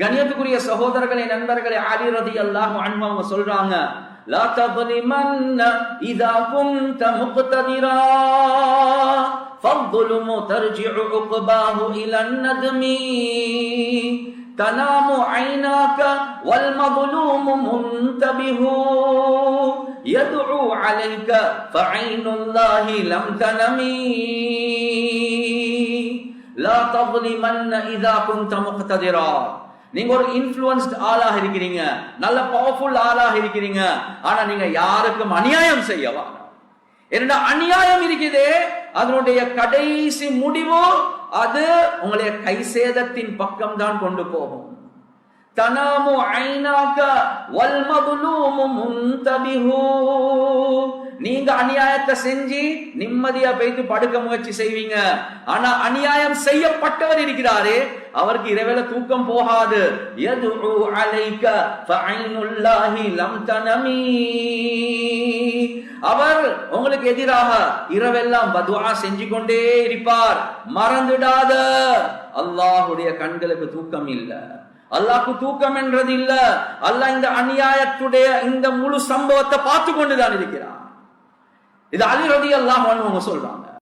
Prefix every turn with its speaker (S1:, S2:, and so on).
S1: கணியத்துக்குரிய சகோதரர்களே நண்பர்களே அலி ரதி அல்லாஹ் அவங்க சொல்றாங்க لا تظلمن إذا كنت مقتدرا فالظلم ترجع عقباه إلى الندم تنام عيناك والمظلوم منتبه يدعو عليك فعين الله لم تنمي لا تظلمن إذا كنت مقتدرا நீங்க ஒரு இன்ஃபுளுன்ஸ்ட் ஆளாக இருக்கிறீங்க. நல்ல பவர்ஃபுல் ஆளாக இருக்கிறீங்க. ஆனா நீங்க யாருக்கும் அநியாயம் செய்யவா என்னடா அநியாயம் இருக்குதே. அதனுடைய கடைசி முடிவு அது உங்களுடைய கை சேதத்தின் பக்கம் தான் கொண்டு போகும். தனாமு ஐநாக்க வல்மதுலூமு மதுலூமு நீங்க அநியாயத்தை செஞ்சு நிம்மதியா போய்த்து படுக்க முயற்சி செய்வீங்க. ஆனா அநியாயம் செய்யப்பட்டவர் இருக்கிறாரே அவருக்கு இரவேல தூக்கம் போகாது. அவர் உங்களுக்கு எதிராக இரவெல்லாம் பதுவா செஞ்சு கொண்டே இருப்பார். மறந்துடாத. அல்லாஹுடைய கண்களுக்கு தூக்கம் இல்லை. அல்லாக்கு தூக்கம் என்றது இல்ல. அல்லாஹ் இந்த அநியாயத்துடைய இந்த முழு சம்பவத்தை பார்த்து கொண்டுதான் இருக்கிறார் இது அலி ரதி அல்லாஹ் அவங்க சொல்றாங்க.